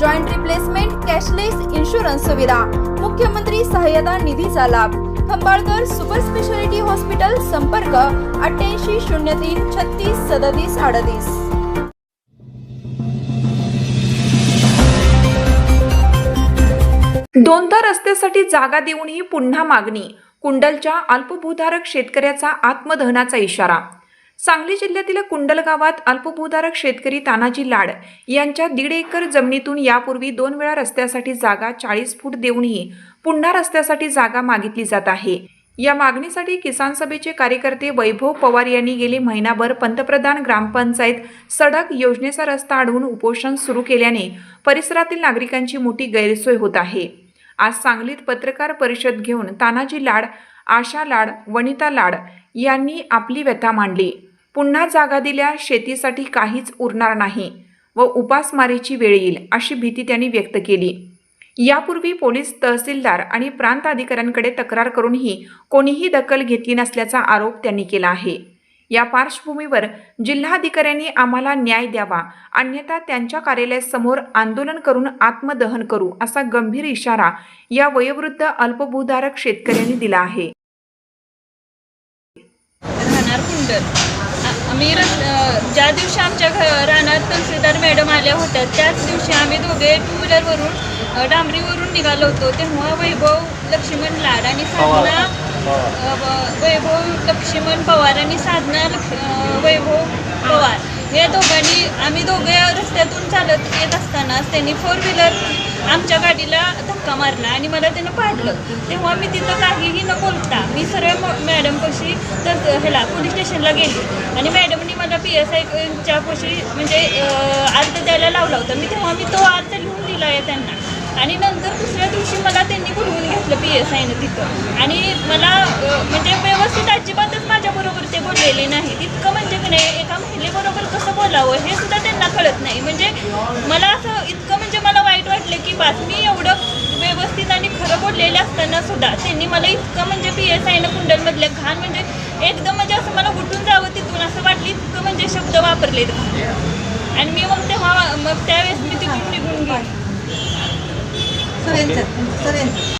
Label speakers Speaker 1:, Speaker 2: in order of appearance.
Speaker 1: Joint replacement cashless insurance सुविधा मुख्यमंत्री सहाय्यता निधीचा लाभ. खंबाळकर सुपर स्पेशालिटी हॉस्पिटल संपर्क अठ्ठ्याऐंशी शून्य तीन छत्तीस सदतीस अडतीस.
Speaker 2: दोनदा रस्त्यासाठी जागा देऊनही पुन्हा मागणी कुंडलच्या अल्पभूधारक शेतकऱ्याचा आत्मदहनाचा इशारा. सांगली जिल्ह्यातील कुंडल गावात अल्पभूधारक शेतकरी तानाजी लाड यांच्या दीड एकर जमिनीतून यापूर्वी दोन वेळा रस्त्यासाठी जागा चाळीस फूट देऊनही पुन्हा रस्त्यासाठी जागा मागितली जात आहे. या मागणीसाठी किसान सभेचे कार्यकर्ते वैभव पवार यांनी गेले महिनाभर पंतप्रधान ग्रामपंचायत सडक योजनेचा रस्ता अडवून उपोषण सुरू केल्याने परिसरातील नागरिकांची मोठी गैरसोय होत आहे. आज सांगलीत पत्रकार परिषद घेऊन तानाजी लाड आशा लाड वनिता लाड यांनी आपली व्यथा मांडली. पुन्हा जागा दिल्या शेतीसाठी काहीच उरणार नाही व उपासमारीची वेळ येईल अशी भीती त्यांनी व्यक्त केली. यापूर्वी पोलीस तहसीलदार आणि प्रांत अधिकाऱ्यांकडे तक्रार करूनही कोणीही दखल घेतली नसल्याचा आरोप त्यांनी केला आहे. या पार्श्वभूमीवर जिल्हाधिकाऱ्यांनी आम्हाला न्याय द्यावा अन्यथा त्यांच्या कार्यालयासमोर आंदोलन करून आत्मदहन करू असा गंभीर इशारा या वयोवृद्ध अल्पभूधारक शेतकऱ्यांनी दिला आहे.
Speaker 3: आम्ही ज्या दिवशी आमच्या घ रानात तहसीलदार मॅडम आल्या होत्या त्याच दिवशी आम्ही दोघे टू व्हीलरवरून डांबरीवरून निघालो होतो. तेव्हा वैभव लक्ष्मण लाड आणि साधना वैभव लक्ष्मण पवार आणि साधना लक्ष वैभव पवार. या दोघांनी आम्ही दोघे रस्त्यातून चालत येत असतानाच त्यांनी फोर व्हीलर आमच्या गाडीला धक्का मारला आणि मला त्यानं पाडलं. तेव्हा मी तिथं काहीही न बोलता मी सरळ मॅडम मॅडमपाशी तर ह्याला पोलीस स्टेशनला गेली. आणि मॅडमनी मला पी एस आयच्या कशी म्हणजे अर्ज द्यायला लावला होता. मी तेव्हा मी तो अर्ज लिहून दिला आहे त्यांना. आणि नंतर दुसऱ्या दिवशी मला त्यांनी बोलवून घेतलं पी एस आयनं तिथं. आणि मला म्हणजे व्यवस्थित अजिबातच माझ्याबरोबर ते बोललेले नाही. इतकं म्हणजे की नाही एका महिलेबरोबर कळत नाही. म्हणजे मला असं इतकं म्हणजे मला वाईट वाटलं की बातमी एवढं व्यवस्थित आणि खरं बोललेलं असताना सुद्धा त्यांनी मला इतकं म्हणजे पी एस आयनं कुंडलमधलं घाण म्हणजे एकदम म्हणजे असं मला उठून जावं तिथून असं वाटलं इतकं म्हणजे शब्द वापरलेत. आणि मी मग तेव्हा मग त्यावेळेस मी तिथून निघून गेले.
Speaker 4: सगळ्यांचं